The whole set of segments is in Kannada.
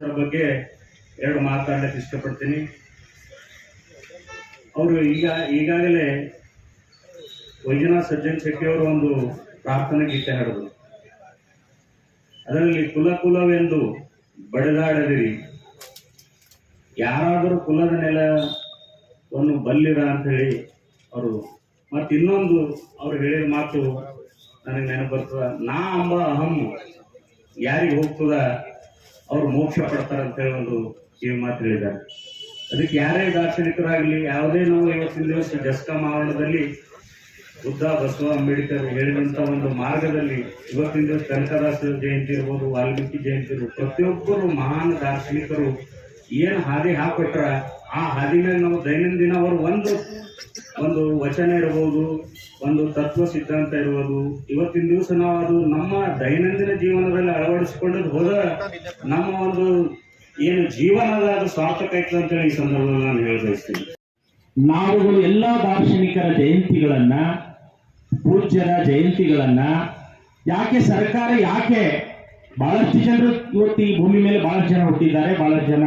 ಬಗ್ಗೆ ಎರಡು ಮಾತಾಡಲಿಕ್ಕೆ ಇಷ್ಟಪಡ್ತೀನಿ. ಅವರು ಈಗ, ಈಗಾಗಲೇ ವೈದ್ಯನಾಥ್ ಸಜ್ಜನ್ ಶೆಟ್ಟಿ ಅವರು ಒಂದು ಪ್ರಾರ್ಥನೆ ಗೀತೆ ಹಾಡಿದ್ರು. ಅದರಲ್ಲಿ ಕುಲ ಕುಲವೆಂದು ಬಡಿದಾಡದಿರಿ. ಯಾರಾದರೂ ಕುಲದ ನೆಲವನ್ನು ಬಲ್ಲಿರ ಅಂತ ಹೇಳಿ ಅವರು, ಮತ್ತು ಇನ್ನೊಂದು ಅವ್ರು ಹೇಳಿದ ಮಾತು ನನಗೆ ನೆನಪು ಬರ್ತದ. ನಾ ಅಂಬ ಅಹಂ ಯಾರಿಗೆ ಹೋಗ್ತದ? ಅವ್ರು ಮೋಕ್ಷ ಪಡ್ತಾರೆ ಅಂತ ಹೇಳಿ ಒಂದು ಈ ಮಾತು ಹೇಳಿದ್ದಾರೆ. ಅದಕ್ಕೆ ಯಾರೇ ದಾರ್ಶನಿಕರಾಗಲಿ, ಯಾವುದೇ ನಾವು ಇವತ್ತಿನ ದಿವಸ ಜಸ್ಕಾಂ ಆವರಣದಲ್ಲಿ ಬುದ್ಧ, ಬಸವ, ಅಂಬೇಡ್ಕರ್ ಹೇಳಿದಂತ ಒಂದು ಮಾರ್ಗದಲ್ಲಿ ಇವತ್ತಿನ ದಿವಸ ಕನಕದಾಸ ಜಯಂತಿ ಇರ್ಬೋದು, ವಾಲ್ಮೀಕಿ ಜಯಂತಿ ಇರ್ಬೋದು, ಪ್ರತಿಯೊಬ್ಬರು ಮಹಾನ್ ದಾರ್ಶನಿಕರು ಏನು ಹಾದಿ ಹಾಕೊಟ್ರ ಆ ಹಾದಿನಾಗ ನಾವು ದೈನಂದಿನ ಅವರು ಒಂದು ಒಂದು ವಚನ ಇರಬಹುದು ಒಂದು ತತ್ವ ಸಿದ್ಧಾಂತ ಇರ್ಬೋದು. ಇವತ್ತಿನ ದಿವಸ ನಾವು ಅದು ನಮ್ಮ ದೈನಂದಿನ ಜೀವನದಲ್ಲಿ ಅಳವಡಿಸಿಕೊಂಡದ್ದು ಹೋದ ನಮ್ಮ ಒಂದು ಏನು ಜೀವನದ ಅದು ಸಾರ್ಥಕ ಆಯ್ತು ಅಂತೇಳಿ ಈ ಸಂದರ್ಭದಲ್ಲಿ ನಾನು ಹೇಳ ಬಯಸ್ತೀನಿ ಎಲ್ಲಾ ದಾರ್ಶನಿಕರ ಜಯಂತಿಗಳನ್ನ, ಪೂಜ್ಯರ ಜಯಂತಿಗಳನ್ನ ಯಾಕೆ ಸರ್ಕಾರ ಯಾಕೆ ಬಹಳಷ್ಟು ಜನರು ಇವತ್ತು ಈ ಭೂಮಿ ಮೇಲೆ ಬಹಳಷ್ಟು ಜನ ಹುಟ್ಟಿದ್ದಾರೆ, ಬಹಳಷ್ಟು ಜನ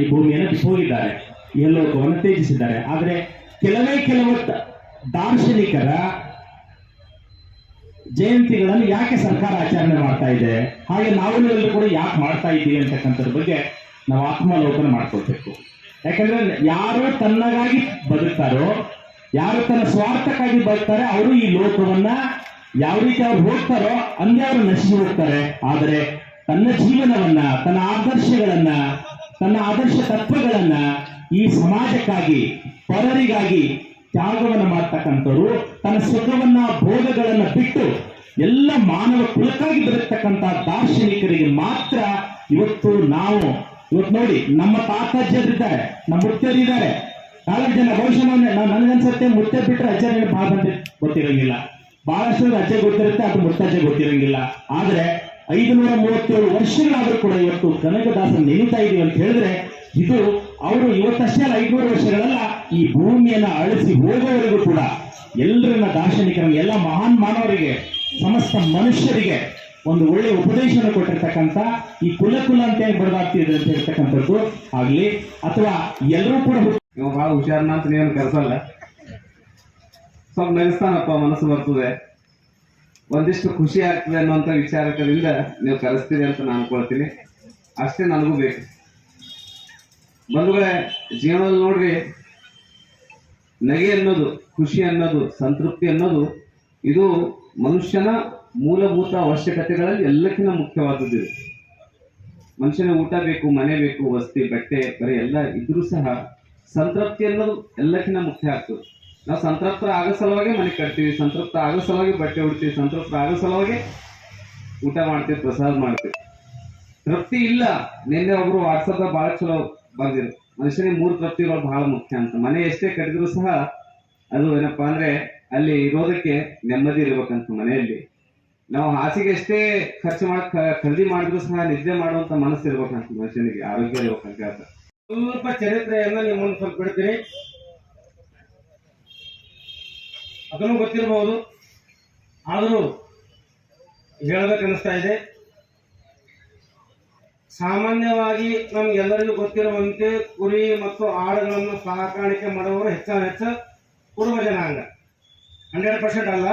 ಈ ಭೂಮಿಯನ್ನು ಬಿಟ್ಟು ಹೋಗಿದ್ದಾರೆ ಎಲ್ಲೋಕವನ್ನು ತ್ಯಜಿಸಿದ್ದಾರೆ. ಆದರೆ ಕೆಲವೇ ಕೆಲವು ದಾರ್ಶನಿಕರ ಜಯಂತಿಗಳನ್ನು ಯಾಕೆ ಸರ್ಕಾರ ಆಚರಣೆ ಮಾಡ್ತಾ ಇದೆ? ಹಾಗೆ ನಾವೆಲ್ಲರೂ ಕೂಡ ಯಾಕೆ ಮಾಡ್ತಾ ಇದ್ದೀವಿ ಅಂತಕ್ಕಂಥದ್ರ ಬಗ್ಗೆ ನಾವು ಆತ್ಮಾವಲೋಕನ ಮಾಡ್ಕೊಳ್ಬೇಕು. ಯಾಕಂದ್ರೆ ಯಾರು ತನ್ನಗಾಗಿ ಬದುಕ್ತಾರೋ, ಯಾರು ತನ್ನ ಸ್ವಾರ್ಥಕ್ಕಾಗಿ ಬದುಕ್ತಾರೆ, ಅವರು ಈ ಲೋಕವನ್ನ ಯಾವ ರೀತಿ ಅವ್ರು ಹೋಗ್ತಾರೋ ಅಂದ್ರೆ ಅವರು ನಶಿಸಿ ಹೋಗ್ತಾರೆ. ಆದರೆ ತನ್ನ ಜೀವನವನ್ನ, ತನ್ನ ಆದರ್ಶಗಳನ್ನ ತನ್ನ ಆದರ್ಶ ತತ್ವಗಳನ್ನ ಈ ಸಮಾಜಕ್ಕಾಗಿ, ಪರರಿಗಾಗಿ ತ್ಯಾಗವನ್ನು ಮಾಡ್ತಕ್ಕಂಥವ್ರು, ತನ್ನ ಸುಖವನ್ನ, ಭೋಗಗಳನ್ನ ಬಿಟ್ಟು ಎಲ್ಲ ಮಾನವ ಕುಲಕ್ಕಾಗಿ ಬರತಕ್ಕಂಥ ದಾರ್ಶನಿಕರಿಗೆ ಮಾತ್ರ ಇವತ್ತು ನಾವು, ಇವತ್ತು ನೋಡಿ ನಮ್ಮ ತಾತಾಜ್ಯರಿದ್ದಾರೆ ನಮ್ಮ ಮುತ್ತರಿದ್ದಾರೆ ನಾಲ್ಕು ಜನ ಬಹುಶಃ ನನಗನ್ಸುತ್ತೆ ಮುತ್ತೆ ಬಿಟ್ಟರೆ ಅಜ್ಜ ನನಗೆ ಮಂದಿ ಗೊತ್ತಿರಂಗಿಲ್ಲ. ಬಹಳಷ್ಟು ಅಜ್ಜ ಗೊತ್ತಿರುತ್ತೆ, ಅದು ಮುತ್ತಜ್ಜ ಗೊತ್ತಿರಂಗಿಲ್ಲ. ಆದ್ರೆ ಐದುನೂರ ಮೂವತ್ತೇಳು ವರ್ಷಗಳಾದರೂ ಕೂಡ ಇವತ್ತು ಕನಕದಾಸ ನೆನೀತಾ ಇದೀವಿ ಅಂತ ಹೇಳಿದ್ರೆ, ಇದು ಅವರು ಇವತ್ತಷ್ಟೇ ಅಲ್ಲ, ಐದುನೂರು ವರ್ಷಗಳಲ್ಲ, ಈ ಭೂಮಿಯನ್ನ ಅಳಿಸಿ ಹೋಗೋವರೆಗೂ ಕೂಡ ಎಲ್ಲರನ್ನ ದಾರ್ಶನಿಕರ, ಎಲ್ಲ ಮಹಾನ್ ಮಾನವರಿಗೆ, ಸಮಸ್ತ ಮನುಷ್ಯರಿಗೆ ಒಂದು ಒಳ್ಳೆಯ ಉಪದೇಶವನ್ನು ಕೊಟ್ಟಿರ್ತಕ್ಕಂಥ ಈ ಕುಲ ಕುಲ ಅಂತ ಹೇಗೆ ಬಡದಾಗ್ತಿದೆ ಅಂತ ಹೇಳ್ತಕ್ಕಂಥದ್ದು ಆಗ್ಲಿ, ಅಥವಾ ಎಲ್ಲರೂ ಕೂಡ ಹುಟ್ಟು- ಇವ ಭಾಳ ಹುಷಾರ್ನ ಅಂತ ನೀನು ಕರೆಸಲ್ಲ. ಸ್ವಲ್ಪ ನಗಿಸ್ತಾನಪ್ಪ, ಮನಸ್ಸು ಬರ್ತದೆ. ಒಂದಿಷ್ಟು ಖುಷಿ ಆಗ್ತದೆ ಅನ್ನುವಂತ ವಿಚಾರಕರಿಂದ ನೀವು ಕಲಿಸ್ತೀರಿ ಅಂತ ನಾನು ಅನ್ಕೊಳ್ತೀನಿ. ಅಷ್ಟೇ ನನಗೂ ಬೇಕು. ಬಂಧುಗಳೇ, ಜೀವನದಲ್ಲಿ ನೋಡ್ರಿ, ನಗೆ ಅನ್ನೋದು, ಖುಷಿ ಅನ್ನೋದು, ಸಂತೃಪ್ತಿ ಅನ್ನೋದು, ಇದು ಮನುಷ್ಯನ ಮೂಲಭೂತ ಅವಶ್ಯಕತೆಗಳಲ್ಲಿ ಎಲ್ಲಕ್ಕಿಂತ ಮುಖ್ಯವಾದದ್ದು ಇದು ಮನುಷ್ಯನ ಊಟ ಬೇಕು, ಮನೆ ಬೇಕು, ವಸ್ತಿ, ಬಟ್ಟೆ, ಬರೀ ಎಲ್ಲ ಇದ್ರೂ ಸಹ ಸಂತೃಪ್ತಿ ಅನ್ನೋದು ಎಲ್ಲಕ್ಕಿಂತ ಮುಖ್ಯ ಆಗ್ತದೆ. ನಾವು ಸಂತೃಪ್ತ ಆಗೋ ಸಲುವಾಗಿ ಮನೆ ಕಟ್ತೀವಿ, ಸಂತೃಪ್ತ ಆಗೋ ಸಲುವಾಗಿ ಬಟ್ಟೆ ಉಡ್ತೀವಿ, ಸಂತೃಪ್ತ ಆಗೋ ಸಲುವಾಗಿ ಊಟ ಮಾಡ್ತೀವಿ, ಪ್ರಸಾದ ಮಾಡ್ತೀವಿ. ತೃಪ್ತಿ ಇಲ್ಲ. ನಿನ್ನೆ ಒಬ್ರು ವಾಟ್ಸಪ್ ಭಾಳ ಚಲೋ ಬಂದಿರು ಮನುಷ್ಯನಿಗೆ ಮೂರು ತೃಪ್ತಿ ಇರೋದು ಬಹಳ ಮುಖ್ಯ ಅಂತ. ಮನೆ ಎಷ್ಟೇ ಕಟ್ಟಿದ್ರು ಸಹ ಅದು ಏನಪ್ಪಾ ಅಂದ್ರೆ ಅಲ್ಲಿ ಇರೋದಕ್ಕೆ ನೆಮ್ಮದಿ ಇರ್ಬೇಕಂತ ಮನೆಯಲ್ಲಿ. ನಾವು ಹಾಸಿಗೆ ಎಷ್ಟೇ ಖರ್ಚು ಮಾಡಿ ಖರೀದಿ ಮಾಡಿದ್ರು ಸಹ ನಿದ್ದೆ ಮಾಡುವಂತ ಮನಸ್ಸು ಇರ್ಬೇಕಂತ ಮನುಷ್ಯನಿಗೆ, ಆರೋಗ್ಯ ಇರ್ಬೇಕಂತ ಸ್ವಲ್ಪ ಚರಿತ್ರೆಯನ್ನ ನಿಮ್ಮನ್ನು ಸ್ವಲ್ಪ ಬಿಡ್ತೀನಿ ಅದನ್ನು ಗೊತ್ತಿರಬಹುದು. ಆದರೂ ಹೇಳಬೇಕನ್ನಿಸ್ತಾ ಇದೆ. ಸಾಮಾನ್ಯವಾಗಿ ನಮ್ಗೆಲ್ಲರಿಗೂ ಗೊತ್ತಿರುವಂತೆ ಕುರಿ ಮತ್ತು ಆಡುಗಳನ್ನು ಸಾಕಾಣಿಕೆ ಮಾಡುವವರು ಹೆಚ್ಚಾನ ಹೆಚ್ಚು ಕುರುಬ ಜನಾಂಗ. ಹಂಡ್ರೆಡ್ ಪರ್ಸೆಂಟ್ ಅಲ್ಲ.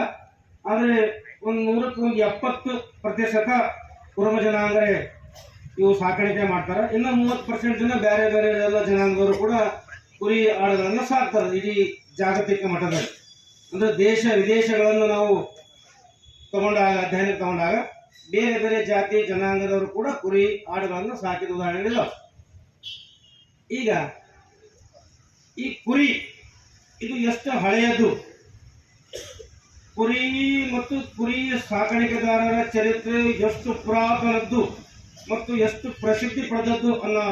ಆದರೆ ಒಂದು ನೂರಕ್ಕೆ ಒಂದು ಎಪ್ಪತ್ತು ಪ್ರತಿಶತ ಕುರುಬ ಜನಾಂಗ ಇವು ಸಾಕಾಣಿಕೆ ಮಾಡ್ತಾರೆ. ಇನ್ನು ಮೂವತ್ತು ಪರ್ಸೆಂಟ್ ಜನ ಬೇರೆ ಬೇರೆ ಎಲ್ಲ ಜನಾಂಗದವರು ಕೂಡ ಕುರಿ ಆಡುಗಳನ್ನು ಸಾಕ್ತಾರೆ. ಇಡೀ ಜಾಗತಿಕ ಮಟ್ಟದಲ್ಲಿ. ಅಂದ್ರೆ ದೇಶ ವಿದೇಶಗಳನ್ನು ನಾವು ತಗೊಂಡಾಗ, ಅಧ್ಯಯನ ತಗೊಂಡಾಗ ಬೇರೆ ಬೇರೆ ಜಾತಿ, ಜನಾಂಗದವರು ಕೂಡ ಕುರಿ ಆಡುಗಳನ್ನು ಸಾಕಿದ ಉದಾಹರಣೆಗಳಿಲ್ಲ ಈಗ ಈ ಕುರಿ, ಇದು ಎಷ್ಟು ಹಳೆಯದು? ಕುರಿ ಮತ್ತು ಕುರಿ ಸಾಕಾಣಿಕೆದಾರರ ಚರಿತ್ರೆ ಎಷ್ಟು ಪುರಾತನದ್ದು ಮತ್ತು ಎಷ್ಟು ಪ್ರಸಿದ್ಧಿ ಪಡೆದದ್ದು ಅನ್ನೋ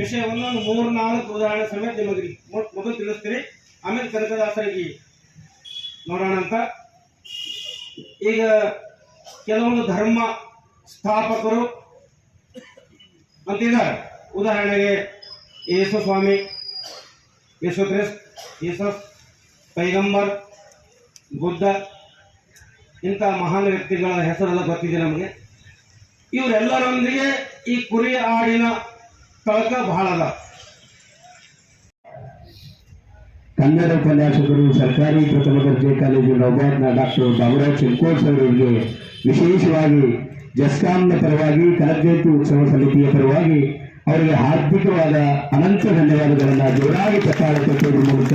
ವಿಷಯವನ್ನು ಮೂರ್ನಾಲ್ಕು ಮೂರು ನಾಲ್ಕು ಉದಾಹರಣೆ ಸಮೇತ ನಿಮಗೆ ಮೊದಲು ತಿಳಿಸ್ತೀನಿ. ಆಮೇಲೆ ಕನಕದಾಸರಿಗೆ ನೋಡೋಣ ಅಂತ. ಈಗ ಕೆಲವೊಂದು ಧರ್ಮ ಸ್ಥಾಪಕರು ಅಂತಿದ್ದಾರೆ. ಉದಾಹರಣೆಗೆ ಯೇಸು ಸ್ವಾಮಿ, ಯೇಸು ಕ್ರಿಸ್ತ್ ಯೇಸಸ್ ಪೈಗಂಬರ್, ಬುದ್ಧ, ಇಂಥ ಮಹಾನ್ ವ್ಯಕ್ತಿಗಳ ಹೆಸರೆಲ್ಲ ಗೊತ್ತಿದೆ ನಮಗೆ. ಇವರೆಲ್ಲರೊಂದಿಗೆ ಈ ಕುರಿ ಆಡಿನ ತಳಕ ಬಹಳ ಅದ. ಕನ್ನಡ ಉಪನ್ಯಾಸಕರು ಸರ್ಕಾರಿ ಪ್ರಥಮ ದರ್ಜೆ ಕಾಲೇಜು ನೌಬಾದ್ನ ಡಾಕ್ಟರ್ ಬಾಬುರಾವ್ ಚಿಲ್ಕೋಟ್ ಸರ್ ಅವರಿಗೆ ವಿಶೇಷವಾಗಿ ಜಸ್ಕಾಂನ ಪರವಾಗಿ ಕನಕಜಯಂತಿ ಉತ್ಸವ ಸಮಿತಿಯ ಪರವಾಗಿ ಅವರಿಗೆ ಹಾರ್ದಿಕವಾದ ಅನಂತ ಧನ್ಯವಾದಗಳನ್ನು ಜೋರಾಗಿ ಚಪ್ಪಾಳೆ ತಟ್ಟುವುದರ ಮೂಲಕ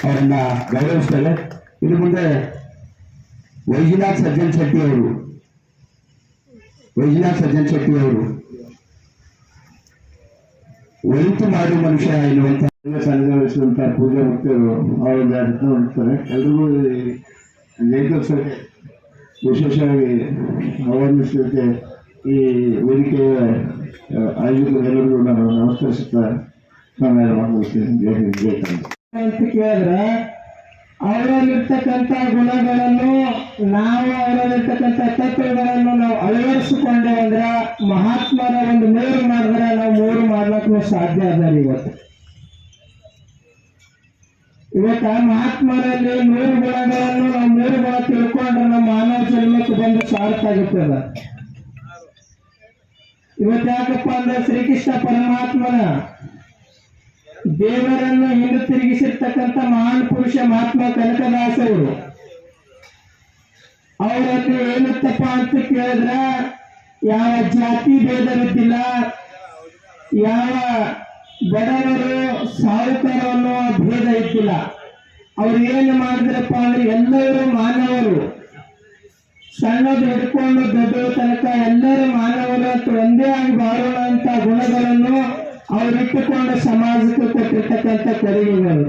ಅವರನ್ನ ಗೌರವಿಸ್ತಾರೆ ಇನ್ನು ಮುಂದೆ ವೈಜನಾಥ್ ಸಜ್ಜನ್ ಶೆಟ್ಟಿ ಅವರು ವೈಜನಾಥ್ ಸಜ್ಜನ್ ಶೆಟ್ಟಿ ಅವರು ಒಳಿತು ಮಾಡುವ ಮನುಷ್ಯ ಎನ್ನುವಂತ ಸಂಘಟಿಸುವಂತ ಪೂಜಾ ಭಕ್ತರು ಅವರ ನೋಡ್ತಾರೆ. ಎಲ್ರಿಗೂ ಜೈಕೋತ್ಸವಕ್ಕೆ ವಿಶೇಷವಾಗಿ ಆಹ್ವಾನಿಸಲಿಕ್ಕೆ ಈ ವೇದಿಕೆಯ ಆಯೋಜಕರೆಲ್ಲರಿಗೂ ನಾನು ನಮಸ್ಕರಿಸುತ್ತಾ ನಾನು ಮಾತನಾಡ್ತೀನಿ ಜೈ ಹಿಂದ್, ಜೈ ಕನ್ನಡ. ಅಂತ ಕೇಳಿದ್ರೆ ಅವರಲ್ಲಿರ್ತಕ್ಕಂಥ ಗುಣಗಳನ್ನು ನಾವು ಅವರಲ್ಲಿರ್ತಕ್ಕಂಥ ತತ್ವಗಳನ್ನು ನಾವು ಅಳವಡಿಸಿಕೊಂಡೆ ಅಂದ್ರ ಮಹಾತ್ಮರ ಒಂದು ಮೂರು ಮಾಡಿದ್ರೆ ನಾವು ಮೂರು ಮಾಡ್ಲಕ್ಕೂ ಸಾಧ್ಯ ಅದ ಇವತ್ತು. ಇವತ್ತ ಮಹಾತ್ಮರಲ್ಲಿ ಮೂರು ಗುಣಗಳನ್ನು ನಾವು ಮೂರು ಗುಣ ತಿಳ್ಕೊಂಡ್ರೆ ನಮ್ಮ ಮಾನವ ಜನ್ಮಕ್ಕೆ ಬಂದು ಸಾರ್ಥ ಆಗುತ್ತದ ಇವತ್ತು ಯಾಕಪ್ಪ ಅಂದ್ರೆ ಶ್ರೀಕೃಷ್ಣ ಪರಮಾತ್ಮನ ದೇವರನ್ನು ಹಿಂದೆ ತಿರುಗಿಸಿರ್ತಕ್ಕಂಥ ಮಹಾನ್ ಪುರುಷ ಮಹಾತ್ಮ ಕನಕದಾಸರು ಅವರಲ್ಲಿ ಏನತ್ತಪ್ಪ ಅಂತ ಕೇಳಿದ್ರ, ಯಾವ ಜಾತಿ ಭೇದವಿದ್ದಿಲ್ಲ, ಯಾವ ಬಡವರು ಸಾಹುಕಾರ ಅನ್ನೋ ಭೇದ ಇದ್ದಿಲ್ಲ ಅವ್ರು ಏನು ಮಾಡಿದ್ರಪ್ಪ ಅಂದ್ರೆ ಎಲ್ಲರೂ ಮಾನವರು. ಸಣ್ಣದು ಹಿಡ್ಕೊಂಡು ದೊಡ್ಡ ತನಕ ಎಲ್ಲರೂ ಮಾನವರು ಅಂತ ಒಂದೇ ಆಗಿ ಬಾಳೋಣ ಅಂತ ಗುಣಗಳನ್ನು ಅವರಿಟ್ಟುಕೊಂಡು ಸಮಾಜಕ್ಕೆ ಕೊಟ್ಟಿರ್ತಕ್ಕಂಥ ಕೊಡುಗೆಗಳು.